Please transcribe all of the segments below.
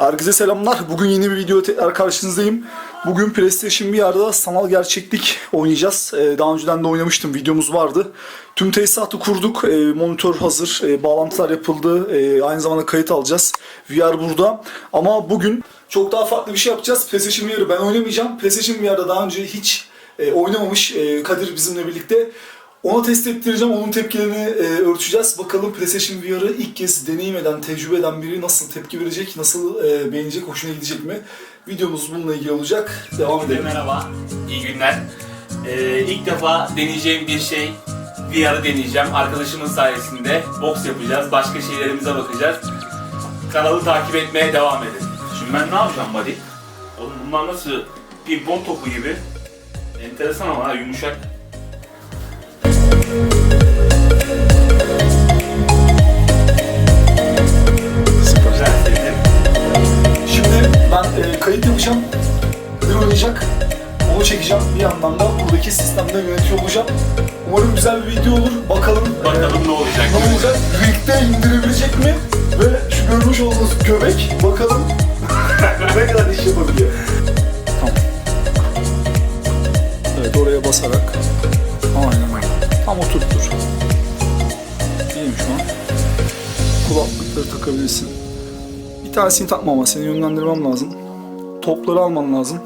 Herkese selamlar. Bugün yeni bir video tekrar karşınızdayım. Bugün PlayStation VR'da sanal gerçeklik oynayacağız. Ee, daha önceden de oynamıştım. Videomuz vardı. Tüm tesisatı kurduk. Ee, monitör hazır. Ee, bağlantılar yapıldı. Aynı zamanda kayıt alacağız. VR burada. Ama bugün çok daha farklı bir şey yapacağız. PlayStation VR'ı ben oynamayacağım. PlayStation VR'da daha önce hiç e, oynamamış e, Kadir bizimle birlikte. Ona test ettireceğim, onun tepkilerini e, ölçeceğiz. Bakalım PlayStation VR'ı ilk kez deneyim eden, tecrübe eden biri nasıl tepki verecek, nasıl e, beğenecek, hoşuna gidecek mi? Videomuz bununla ilgili olacak. Devam edelim. Merhaba, iyi günler. Ee, ilk defa deneyeceğim bir şey, VR'ı deneyeceğim. Arkadaşımın sayesinde boks yapacağız, başka şeylerimize bakacağız. Kanalı takip etmeye devam edin. Şimdi ben ne yapacağım buddy? Oğlum bunlar nasıl pimpon topu gibi? Enteresan ama ha, yumuşak. Şimdi ben e, kayıt yapacağım. Kadir oynayacak. Onu çekeceğim. Bir yandan da buradaki sistemde yönetiyor olacağım. Umarım güzel bir video olur. Bakalım. e, Bakalım ne olacak. Ne olacak? Ligde indirebilecek mi? Ve şu görmüş olduğunuz göbek bakalım ne kadar iş yapabiliyor. Tamam. Evet oraya basarak. Aynen öyle. Tam oturttur. İyiyim şu an. Kulaklıkları takabilirsin. Bir tanesini takma ama seni yönlendirmem lazım. Topları alman lazım.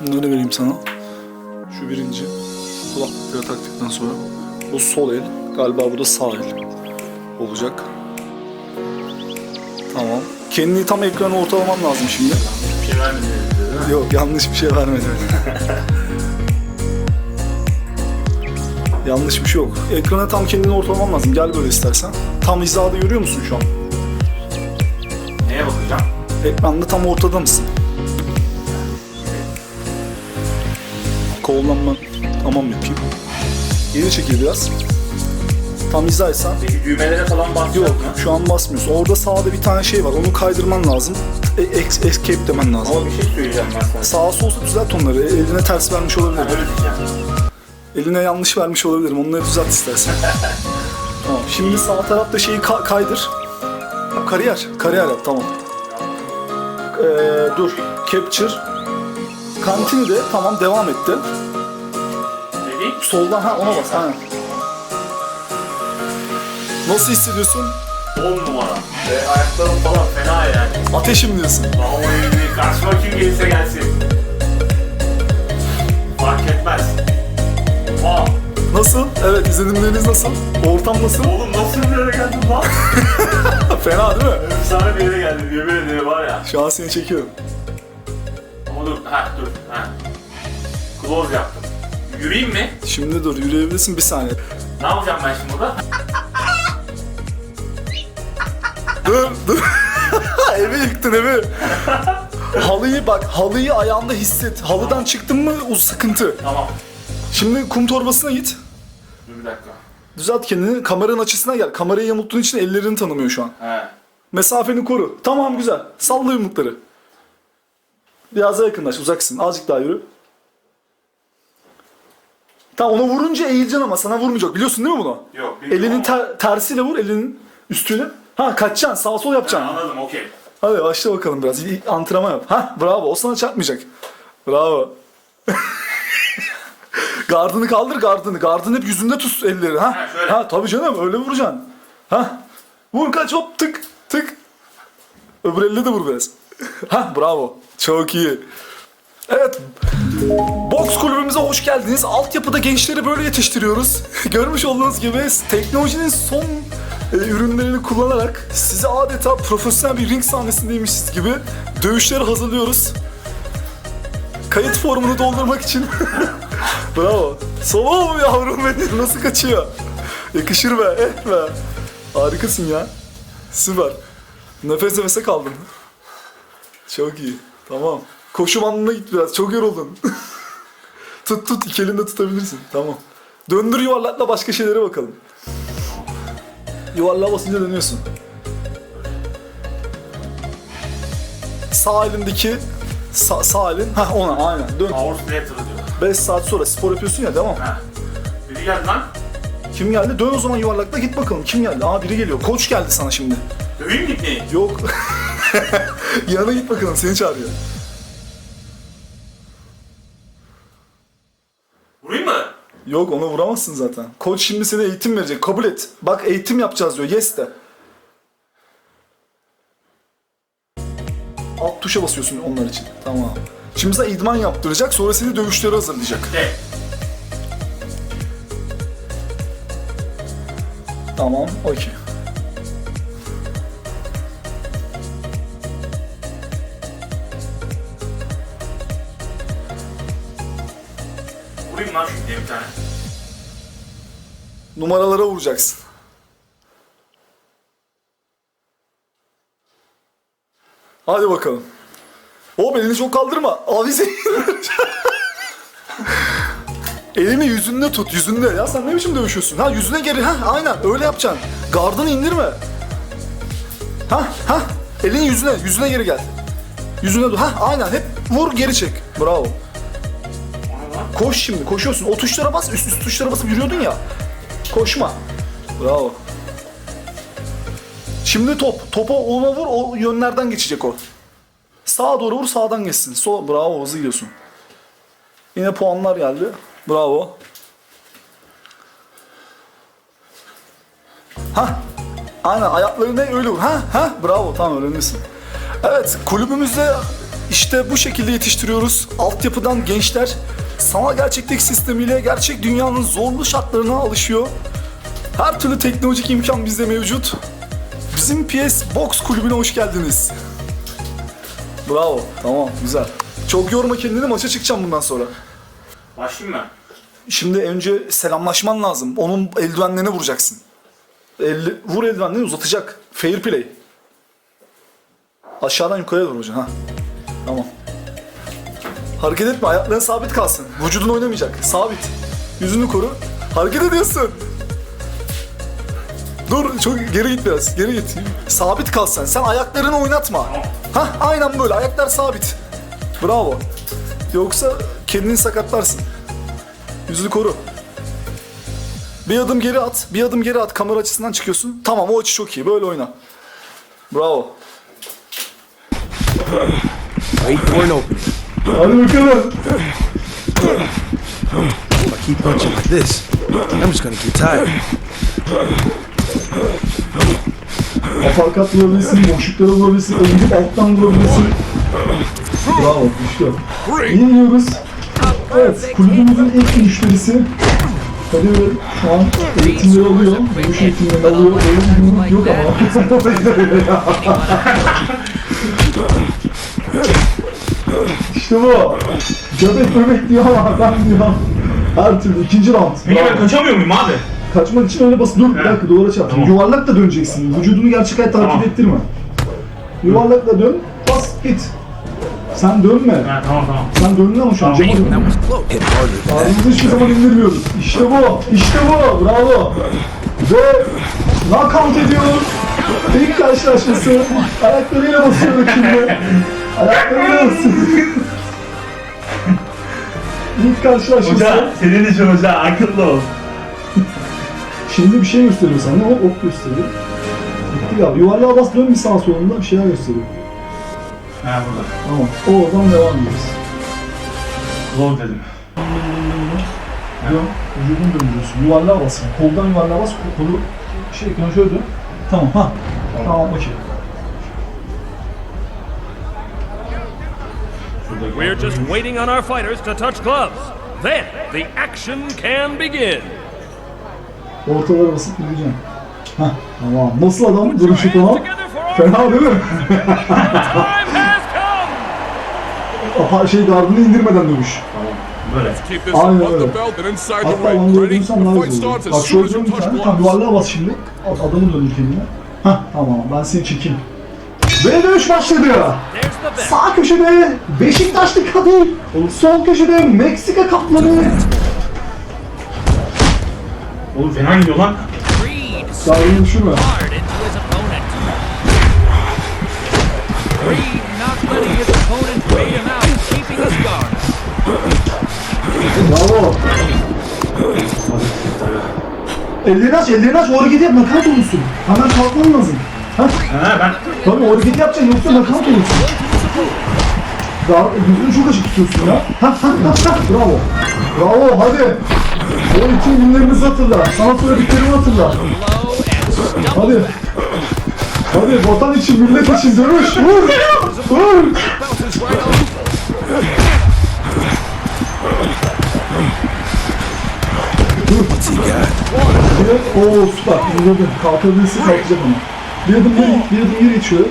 Bunları vereyim sana. Şu birinci. Kulaklıkları taktıktan sonra. Bu sol el. Galiba bu da sağ el olacak. Tamam. Kendini tam ekrana ortalaman lazım şimdi. Bir şey vermedi? Yok yanlış bir şey vermedim. yanlış bir şey yok. Ekrana tam kendini ortalaman lazım. Gel böyle istersen. Tam hizada görüyor musun şu an? Neye bakacağım? Ekranda tam ortada mısın? Kollanma tamam yapayım. Geri çekil biraz. Tam hizaysa. Peki düğmelere falan basacağız Yok mı? şu an basmıyorsun. Orada sağda bir tane şey var. Onu kaydırman lazım. E, ex- escape demen lazım. Ama bir şey söyleyeceğim ben sana. Sağa solsa düzelt onları. Eline ters vermiş olabilirim. Öyle diyeceğim. Eline yanlış vermiş olabilirim. Onları düzelt istersen. tamam. Şimdi sağ tarafta şeyi ka- kaydır. Kariyer. Kariyer yap. Tamam. Ee, dur. Capture. Kantini de tamam devam etti. Dedik. Soldan ha ona bas. Aynen. Nasıl hissediyorsun? 10 numara. Ve ayaklarım falan fena yani. Ateşim diyorsun. Vallahi karşıma kim gelirse gelsin. Fark etmez. Nasıl? Evet izlenimleriniz nasıl? Ortam nasıl? oğlum nasıl bir yere geldin lan? Fena değil mi? Efsane bir yere geldim yemin ederim var ya. Şu an seni çekiyorum. Ama dur, ha dur, ha. Close yaptım. Yürüyeyim mi? Şimdi dur yürüyebilirsin bir saniye. Ne yapacağım ben şimdi burada? Dur dur. evi yıktın evi. halıyı bak halıyı ayağında hisset. Halıdan çıktın mı o sıkıntı. Tamam. Şimdi kum torbasına git. Dur bir dakika. Düzelt kendini. Kameranın açısına gel. Kamerayı yamulttuğun için ellerini tanımıyor şu an. He. Mesafeni koru. Tamam güzel. Salla yumrukları. Biraz daha yakınlaş. Uzaksın. Azıcık daha yürü. Tamam ona vurunca eğileceksin ama sana vurmayacak. Biliyorsun değil mi bunu? Yok. bilmiyorum Elinin ama- ter- tersiyle vur. Elinin üstüne. Ha kaçacaksın. Sağ sol yapacaksın. anladım, okey. Hadi başla bakalım biraz. İyi, Antrenman yap. Ha bravo. O sana çarpmayacak. Bravo. gardını kaldır gardını. Gardını hep yüzünde tut elleri. Ha, Ha, şöyle. ha tabii canım öyle vuracaksın. Ha. Vur kaç hop tık tık. Öbür elle de vur biraz. ha bravo. Çok iyi. Evet. Boks kulübümüze hoş geldiniz. Altyapıda gençleri böyle yetiştiriyoruz. Görmüş olduğunuz gibi teknolojinin son e, ürünlerini kullanarak sizi adeta profesyonel bir ring sahnesindeymişiz gibi dövüşleri hazırlıyoruz. Kayıt formunu doldurmak için. Bravo. Solo mu yavrum benim? Nasıl kaçıyor? Yakışır be, eh be. Harikasın ya. Süper. Nefes nefese kaldın. Çok iyi. Tamam. Koşu bandına git biraz. Çok yoruldun. tut tut. iki elinde tutabilirsin. Tamam. Döndür yuvarlakla başka şeylere bakalım. Yuvarlığa basınca dönüyorsun. Sağ elindeki sağ, sağ elin. Hah ona aynen. Dön. Power diyorlar. 5 saat sonra spor yapıyorsun ya devam. Ha. Biri geldi lan. Kim geldi? Dön o zaman yuvarlakla git bakalım. Kim geldi? Aa biri geliyor. Koç geldi sana şimdi. Döveyim mi ipneyi? Yok. Yanına git bakalım seni çağırıyor. Vurayım mı? Yok onu vuramazsın zaten. Koç şimdi sana eğitim verecek. Kabul et. Bak eğitim yapacağız diyor. Yes de. Alt tuşa basıyorsun onlar için. Tamam. Şimdi sana idman yaptıracak. Sonra seni dövüşlere hazırlayacak. De. Tamam. Okey. Vurayım lan diye bir tane. Numaralara vuracaksın. Hadi bakalım. O elini çok kaldırma. Avize. Elini yüzünde tut, yüzünde. Ya sen ne biçim dövüşüyorsun? Ha yüzüne geri, ha aynen öyle yapacaksın. Gardını indirme. Ha ha elin yüzüne, yüzüne geri gel. Yüzüne dur. Ha aynen hep vur geri çek. Bravo. Koş şimdi, koşuyorsun. O tuşlara bas, üst üst tuşlara basıp yürüyordun ya. Koşma. Bravo. Şimdi top. Topa ona vur, o yönlerden geçecek o. Sağa doğru vur, sağdan geçsin. Sol, bravo, hızlı gidiyorsun. Yine puanlar geldi. Bravo. Ha, aynen ayaklarını öyle vur. Ha, ha, bravo, tamam öğrenirsin. Evet, kulübümüzde işte bu şekilde yetiştiriyoruz. Altyapıdan gençler sanal gerçeklik sistemiyle gerçek dünyanın zorlu şartlarına alışıyor. Her türlü teknolojik imkan bizde mevcut. Bizim PS Box kulübüne hoş geldiniz. Bravo, tamam, güzel. Çok yorma kendini, maça çıkacağım bundan sonra. Başlayayım mı? Şimdi önce selamlaşman lazım. Onun eldivenlerine vuracaksın. Elli, vur eldivenlerini uzatacak. Fair play. Aşağıdan yukarıya doğru vuracaksın. Ha. Tamam. Hareket etme. Ayakların sabit kalsın. Vücudun oynamayacak. Sabit. Yüzünü koru. Hareket ediyorsun. Dur çok geri git biraz. Geri git. Sabit kal sen. Sen ayaklarını oynatma. Ha aynen böyle. Ayaklar sabit. Bravo. Yoksa kendini sakatlarsın. Yüzünü koru. Bir adım geri at. Bir adım geri at. Kamera açısından çıkıyorsun. Tamam o açı çok iyi. Böyle oyna. Bravo. Wait for an opening. Hadi bakalım. If I keep punching like this, I'm just gonna get tired. Aparkat vurabilirsin, boşluklara vurabilirsin, eğilip alttan vurabilirsin. Bravo, işte. İyi yiyoruz. Evet, kulübümüzün ilk müşterisi. Bey şu an eğitimleri alıyor. Dövüş eğitimleri alıyor. Öyle bir yok ama. işte bu. Göbek bebek diyor ama ben diyorum. Her türlü ikinci round. Peki ben kaçamıyor muyum abi? Kaçmak için öyle bas. Dur bir dakika duvara çarp. Tamam. Yuvarlak da döneceksin. Vücudunu gerçek hayat takip Tamam. ettirme. Yuvarlakla dön. Bas git. Sen dönme. Ha tamam tamam. Sen döndün ama şu an. Cama. Ağzımızı hiçbir zaman indirmiyoruz. İşte bu. İşte bu. Bravo. Ve knockout ediyoruz. İlk karşılaşması. Ayaklarıyla basıyor rakibine. Ayaklarıyla basıyor. İlk karşılaşması. senin için hoca akıllı ol. Şimdi bir şey gösteriyor sana. O? Ok gösteriyor. Gitti galiba. Yuvarlığa bas dön bir sağa solunda bir şeyler gösteriyor. Ha burada. Tamam. Oradan devam ediyoruz. Zor dedim. Dön. Vücudunu döndürüyorsun. Yuvarlığa bas. yani. Koldan yuvarlığa bas. Kol- Kolu şey şöyle dön. Tamam. Ha. Tamam. Okey. We're just waiting on our fighters to touch gloves. Then the action can begin. Ortalara basıp gideceğim. Hah. Tamam. Nasıl adam? Duruşu falan. Fena değil mi? şey gardını indirmeden dövüş. Böyle. Aynen öyle. Hatta onu The daha güzel olur. Bak şöyle dön bir tane. Tamam gloves. yuvarlığa bas şimdi. Ad- Adamı döndür kendine. Hah tamam ben seni çekeyim. Ve dövüş başladı. Sağ köşede Beşiktaşlı Kadir. Sol köşede Meksika kaplanı. Bait him out, keeping his guard. Bravo. Ellerini aç, ellerini aç. O hareketi yap, nakavt olursun. Hemen kalkman lazım. Ha? Ha ben Tabii o hareketi yapacaksın yoksa nakavt olursun. Daha yüzünü çok açık tutuyorsun ya. Ha ha ha ha. Bravo. Bravo hadi. O bütün günlerimizi hatırla. Sana söylediklerimi hatırla. Hadi. Hadi vatan için, millet için dövüş. Vur. Vur. Evet, ooo süper. Uzadı. Kalkabilirsin, kalkacak ama. Bir adım geri bir adım geri şöyle.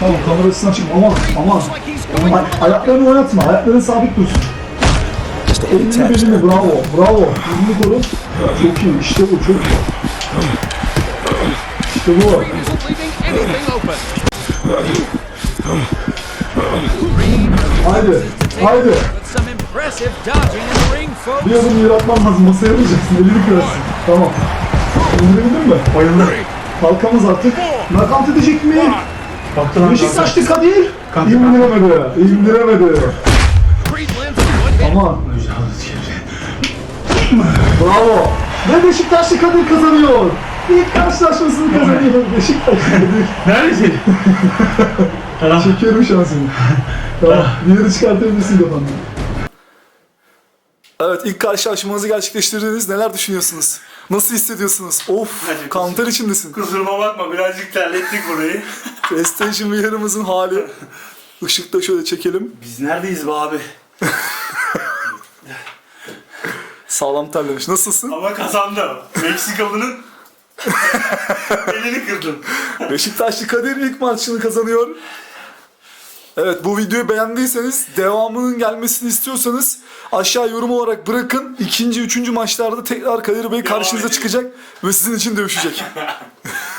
Tamam, kamera açısından. Aman, aman. Ay, ayaklarını oynatma, ayakların sabit dursun. Just a belini, bravo, bravo. Yüzünü koru. Çok iyi, işte bu, çok iyi. İşte bu. Haydi, haydi. Bir adım yere atman lazım, masaya vuracaksın, elini kırarsın. Tamam. İndirebildin mi? bayıldım. Kalkamaz artık. Nakavt edecek mi? Lan. Beşiktaşlı Kadir. İndiremedi, indiremedi. Aman. Bravo. Ve Beşiktaşlı Kadir kazanıyor. İlk karşılaşmasını kazanıyor Beşiktaş Kadir. Neredesin? tamam. Çekiyorum şansını. Tamam. Bir yeri çıkartabilirsin kafandan. Evet ilk karşılaşmanızı gerçekleştirdiniz. Neler düşünüyorsunuz? Nasıl hissediyorsunuz? Of Hadi kanter içindesin. Kusuruma bakma birazcık terlettik burayı. PlayStation VR'ımızın hali. Işıkta şöyle çekelim. Biz neredeyiz be abi? Sağlam terlemiş. Nasılsın? Ama kazandım. Meksikalı'nın elini kırdım. Beşiktaşlı Kadir ilk maçını kazanıyor. Evet bu videoyu beğendiyseniz devamının gelmesini istiyorsanız aşağı yorum olarak bırakın. İkinci, üçüncü maçlarda tekrar Kadir Bey karşınıza çıkacak ve sizin için dövüşecek.